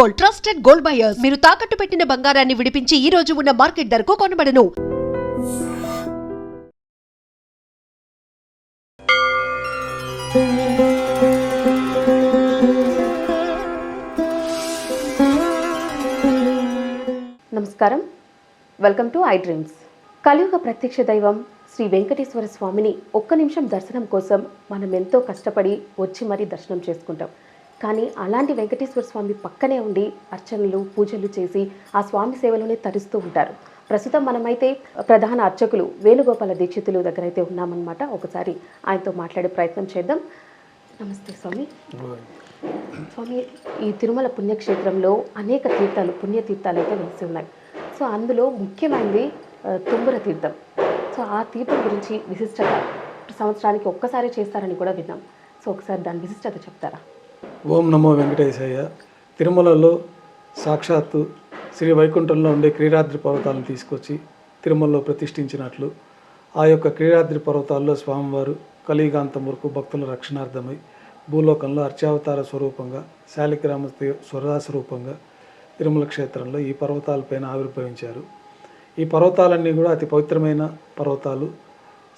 Gold trusted gold buyers. మీరు తాకట్టు పెట్టిన బంగారాన్ని విడిపించి ఈ రోజు ఉన్న మార్కెట్ ధరకు కొనబడను. నమస్కారం. వెల్కమ్ టు ఐ డ్రీమ్స్ కలియుగ ప్రత్యక్ష దైవం శ్రీ వెంకటేశ్వర స్వామిని ఒక్క నిమిషం దర్శనం కోసం మనం ఎంతో కష్టపడి వచ్చి మరీ దర్శనం చేసుకుంటాం. కానీ అలాంటి వెంకటేశ్వర స్వామి పక్కనే ఉండి అర్చనలు పూజలు చేసి ఆ స్వామి సేవలోనే తరిస్తూ ఉంటారు. ప్రస్తుతం మనమైతే ప్రధాన అర్చకులు వేణుగోపాల దీక్షితులు దగ్గర అయితే ఉన్నామన్నమాట. ఒకసారి ఆయనతో మాట్లాడే ప్రయత్నం చేద్దాం. నమస్తే స్వామి. స్వామి ఈ తిరుమల పుణ్యక్షేత్రంలో అనేక తీర్థాలు పుణ్యతీర్థాలు అయితే వేసి ఉన్నాయి. సో అందులో ముఖ్యమైనది ఆ, తుంబుర తీర్థం. సో ఆ తీర్థం గురించి విశిష్టత సంవత్సరానికి ఒక్కసారి చేస్తారని కూడా విన్నాం. సో ఒకసారి దాని విశిష్టత చెప్తారా? ఓం నమో వెంకటేశయ్య. తిరుమలలో సాక్షాత్తు శ్రీ వైకుంఠంలో ఉండే క్రీడాద్రి పర్వతాలను తీసుకొచ్చి తిరుమలలో ప్రతిష్ఠించినట్లు. ఆ యొక్క క్రీడాద్రి పర్వతాల్లో స్వామివారు కలియుగాంతం వరకు భక్తుల రక్షణార్థమై భూలోకంలో అర్చావతార స్వరూపంగా శాలిగ్రామ స్వరా స్వరూపంగా తిరుమల క్షేత్రంలో ఈ పర్వతాలపైన ఆవిర్భవించారు. ఈ పర్వతాలన్నీ కూడా అతి పవిత్రమైన పర్వతాలు.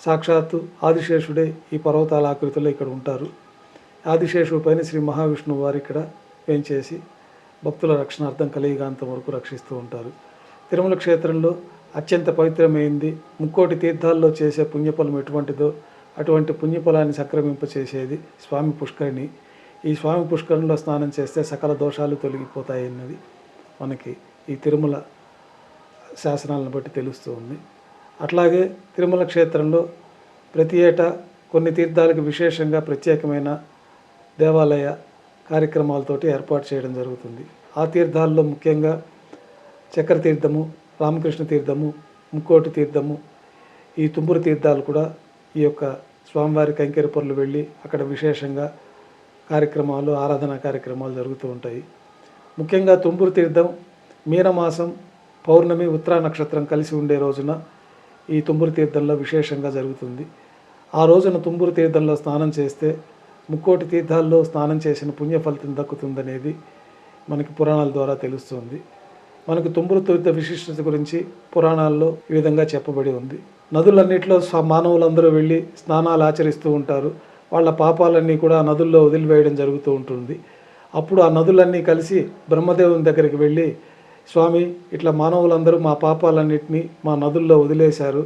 సాక్షాత్తు ఆదిశేషుడే ఈ పర్వతాల ఆకృతిలో ఇక్కడ ఉంటారు. ఆదిశేషు పైన శ్రీ మహావిష్ణువు వారు ఇక్కడ వేంచేసి భక్తుల రక్షణార్థం కలియుగాంతం వరకు రక్షిస్తూ ఉంటారు. తిరుమల క్షేత్రంలో అత్యంత పవిత్రమైంది. ముక్కోటి తీర్థాల్లో చేసే పుణ్యఫలం ఎటువంటిదో అటువంటి పుణ్యఫలాన్ని సక్రమింపచేసేది స్వామి పుష్కరిణి. ఈ స్వామి పుష్కరిణిలో స్నానం చేస్తే సకల దోషాలు తొలగిపోతాయి అన్నది మనకి ఈ తిరుమల శాసనాలను బట్టి తెలుస్తూ ఉంది. అట్లాగే తిరుమల క్షేత్రంలో ప్రతి ఏటా కొన్ని తీర్థాలకు విశేషంగా ప్రత్యేకమైన దేవాలయ కార్యక్రమాలతోటి ఏర్పాటు చేయడం జరుగుతుంది. ఆ తీర్థాల్లో ముఖ్యంగా చక్ర తీర్థము రామకృష్ణ తీర్థము ముక్కోటి తీర్థము ఈ తుమ్మురు తీర్థాలు కూడా ఈ యొక్క స్వామివారి కైంకర్యపరులు వెళ్ళి అక్కడ విశేషంగా కార్యక్రమాలు ఆరాధనా కార్యక్రమాలు జరుగుతూ ఉంటాయి. ముఖ్యంగా తుమ్మురు తీర్థం మీనమాసం పౌర్ణమి ఉత్తరా నక్షత్రం కలిసి ఉండే రోజున ఈ తుమ్మురు తీర్థంలో విశేషంగా జరుగుతుంది. ఆ రోజున తుమ్మురు తీర్థంలో స్నానం చేస్తే ముక్కోటి తీర్థాల్లో స్నానం చేసిన పుణ్య ఫలితం దక్కుతుందనేది మనకి పురాణాల ద్వారా తెలుస్తుంది. మనకు తుమ్మురు తీర్థ విశిష్టత గురించి పురాణాల్లో ఈ విధంగా చెప్పబడి ఉంది. నదులన్నింటిలో మానవులందరూ వెళ్ళి స్నానాలు ఆచరిస్తూ ఉంటారు. వాళ్ళ పాపాలన్నీ కూడా నదుల్లో వదిలివేయడం జరుగుతూ ఉంటుంది. అప్పుడు ఆ నదులన్నీ కలిసి బ్రహ్మదేవుని దగ్గరికి వెళ్ళి స్వామి ఇట్లా మానవులందరూ మా పాపాలన్నింటినీ మా నదుల్లో వదిలేశారు.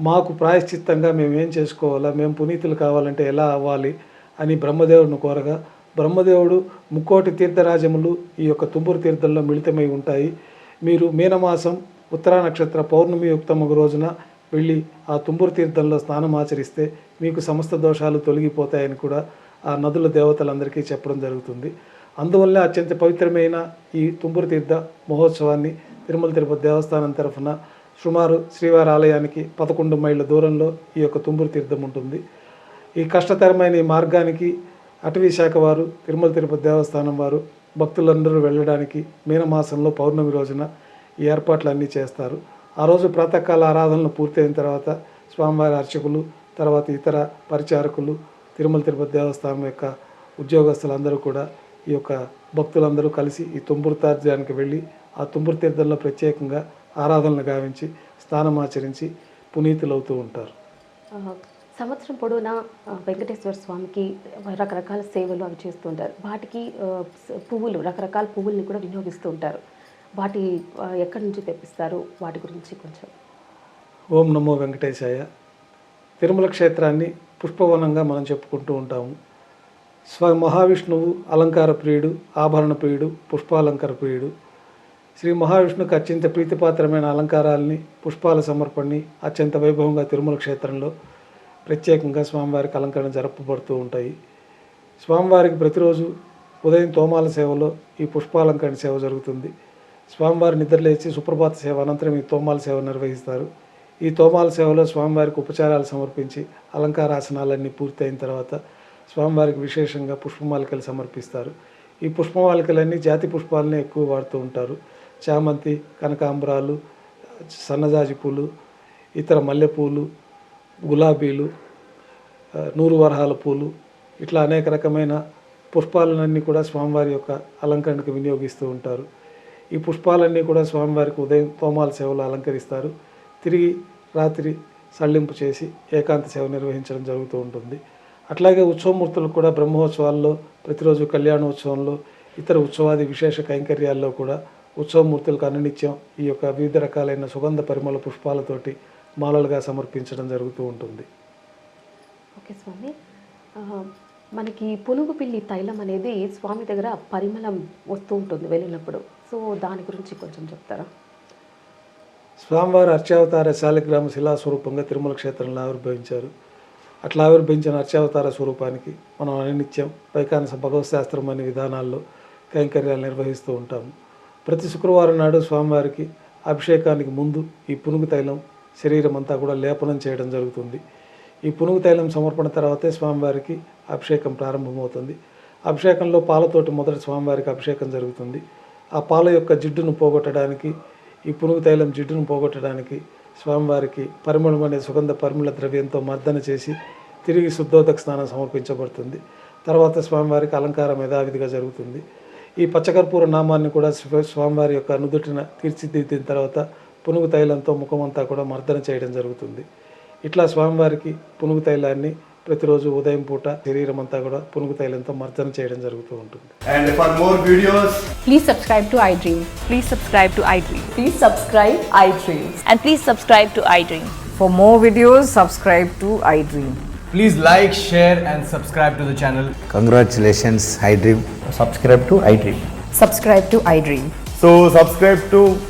మాకు ప్రాయశ్చిత్తంగా మేము ఏం చేసుకోవాలా? మేము పునీతులు కావాలంటే ఎలా అవ్వాలి? అని బ్రహ్మదేవుడిని కోరగా బ్రహ్మదేవుడు ముక్కోటి తీర్థరాజములు ఈ యొక్క తుంబురు తీర్థంలో మిళితమై ఉంటాయి. మీరు మీనమాసం ఉత్తరా నక్షత్ర పౌర్ణమి యుక్తమగు రోజున వెళ్ళి ఆ తుంబురు తీర్థంలో స్నానం ఆచరిస్తే మీకు సమస్త దోషాలు తొలగిపోతాయని కూడా ఆ నదుల దేవతలందరికీ చెప్పడం జరుగుతుంది. అందువల్ల అత్యంత పవిత్రమైన ఈ తుంబురు తీర్థ మహోత్సవాన్ని తిరుమల తిరుపతి దేవస్థానం తరఫున సుమారు శ్రీవారి ఆలయానికి పదకొండు మైళ్ళ దూరంలో ఈ యొక్క తుంబురు తీర్థం ఉంటుంది. ఈ కష్టతరమైన ఈ మార్గానికి అటవీ శాఖ వారు తిరుమల తిరుపతి దేవస్థానం వారు భక్తులందరూ వెళ్ళడానికి మీనమాసంలో పౌర్ణమి రోజున ఈ ఏర్పాట్లన్నీ చేస్తారు. ఆ రోజు ప్రాతకాల ఆరాధనలు పూర్తయిన తర్వాత స్వామివారి అర్చకులు తర్వాత ఇతర పరిచారకులు తిరుమల తిరుపతి దేవస్థానం యొక్క ఉద్యోగస్తులందరూ కూడా ఈ యొక్క భక్తులందరూ కలిసి ఈ తుంబురు వెళ్ళి ఆ తుంబురు తీర్థంలో ప్రత్యేకంగా ఆరాధనలు గావించి స్నానం ఆచరించి పునీతులవుతూ ఉంటారు. సంవత్సరం పొడవునా వెంకటేశ్వర స్వామికి రకరకాల సేవలు అవి చేస్తుంటారు వాటికి పువ్వులు రకరకాల పువ్వుల్ని కూడా వినియోగిస్తూ ఉంటారు. వాటి ఎక్కడి నుంచి తెప్పిస్తారు? వాటి గురించి కొంచెం. ఓం నమో వెంకటేశాయ. తిరుమల క్షేత్రాన్ని పుష్పవనంగా మనం చెప్పుకుంటూ ఉంటాము. స్వ మహావిష్ణువు అలంకార ప్రియుడు ఆభరణ ప్రియుడు పుష్పాలంకార ప్రియుడు. శ్రీ మహావిష్ణుకు అత్యంత ప్రీతిపాత్రమైన అలంకారాలని పుష్పాల సమర్పణని అత్యంత వైభవంగా తిరుమల క్షేత్రంలో ప్రత్యేకంగా స్వామివారికి అలంకరణ జరపబడుతూ ఉంటాయి. స్వామివారికి ప్రతిరోజు ఉదయం తోమాల సేవలో ఈ పుష్పాలంకరణ సేవ జరుగుతుంది. స్వామివారి నిద్రలేచి సుప్రభాత సేవ అనంతరం ఈ తోమాల సేవ నిర్వహిస్తారు. ఈ తోమాల సేవలో స్వామివారికి ఉపచారాలు సమర్పించి అలంకారాసనాలన్నీ పూర్తయిన తర్వాత స్వామివారికి విశేషంగా పుష్పమాలికలు సమర్పిస్తారు. ఈ పుష్పమాలికలన్నీ జాతి పుష్పాలనే ఎక్కువ వాడుతూ ఉంటారు. చామంతి కనకాంబరాలు సన్నజాజి పూలు ఇతర మల్లెపూలు గులాబీలు నూరు వరహాల పూలు ఇట్లా అనేక రకమైన పుష్పాలన్నీ కూడా స్వామివారి యొక్క అలంకరణకు వినియోగిస్తూ ఉంటారు. ఈ పుష్పాలన్నీ కూడా స్వామివారికి ఉదయం తోమాల సేవలు అలంకరిస్తారు. తిరిగి రాత్రి సళ్ళింపు చేసి ఏకాంత సేవ నిర్వహించడం జరుగుతూ ఉంటుంది. అట్లాగే ఉత్సవమూర్తులు కూడా బ్రహ్మోత్సవాల్లో ప్రతిరోజు కళ్యాణోత్సవంలో ఇతర ఉత్సవాది విశేష కైంకర్యాల్లో కూడా ఉత్సవమూర్తులకు అనునిత్యం ఈ యొక్క వివిధ రకాలైన సుగంధ పరిమళ పుష్పాలతోటి మాలలుగా సమర్పించడం జరుగుతూ ఉంటుంది. ఓకే స్వామి. మనకి పునుగు పిల్లి తైలం అనేది స్వామి దగ్గర పరిమళం వస్తూ ఉంటుంది వెళ్ళినప్పుడు. సో దాని గురించి కొంచెం చెప్తారా? స్వామివారి అర్చావతార శాలిగ్రామ శిలా స్వరూపంగా తిరుమల క్షేత్రంలో ఆవిర్భవించారు. అట్లా ఆవిర్భవించిన అర్చావతార స్వరూపానికి మనం అనినిత్యం వైకానస భగవత్ శాస్త్రం అనే విధానాల్లో కైంకర్యాలు నిర్వహిస్తూ ఉంటాము. ప్రతి శుక్రవారం నాడు స్వామివారికి అభిషేకానికి ముందు ఈ పునుగు తైలం శరీరం అంతా కూడా లేపనం చేయడం జరుగుతుంది. ఈ పునుగు తైలం సమర్పణ తర్వాతే స్వామివారికి అభిషేకం ప్రారంభమవుతుంది. అభిషేకంలో పాలతోటి మొదట స్వామివారికి అభిషేకం జరుగుతుంది. ఆ పాల యొక్క జిడ్డును పోగొట్టడానికి ఈ పునుగు తైలం జిడ్డును పోగొట్టడానికి స్వామివారికి పరిమళం అనే సుగంధ పరిమళ ద్రవ్యంతో మర్దన చేసి తిరిగి శుద్ధోదక స్నానం సమర్పించబడుతుంది. తర్వాత స్వామివారికి అలంకారం యథావిధిగా జరుగుతుంది. ఈ పచ్చకర్పూర నామాన్ని కూడా స్వామివారి యొక్క నుదుటిన తీర్చిదిద్దిన తర్వాత పునుగు తైలంతో ముఖమంతా కూడా మర్దన చేయడం జరుగుతుంది ఇట్లా స్వామివారికి పునుగు తైలాన్ని ప్రతిరోజు ఉదయం పూట శరీరం అంతా కూడా పునుగు తైలంతో మర్దన చేయడం జరుగుతూ ఉంటుంది And for more videos, Please subscribe to iDream. Please subscribe to iDream. Please subscribe iDreams. And please subscribe to iDream. For more videos, subscribe to iDream. please like, share, and subscribe to the channel. Congratulations, iDream. Subscribe to iDream. Subscribe to iDream. So, subscribe to iDream Media. I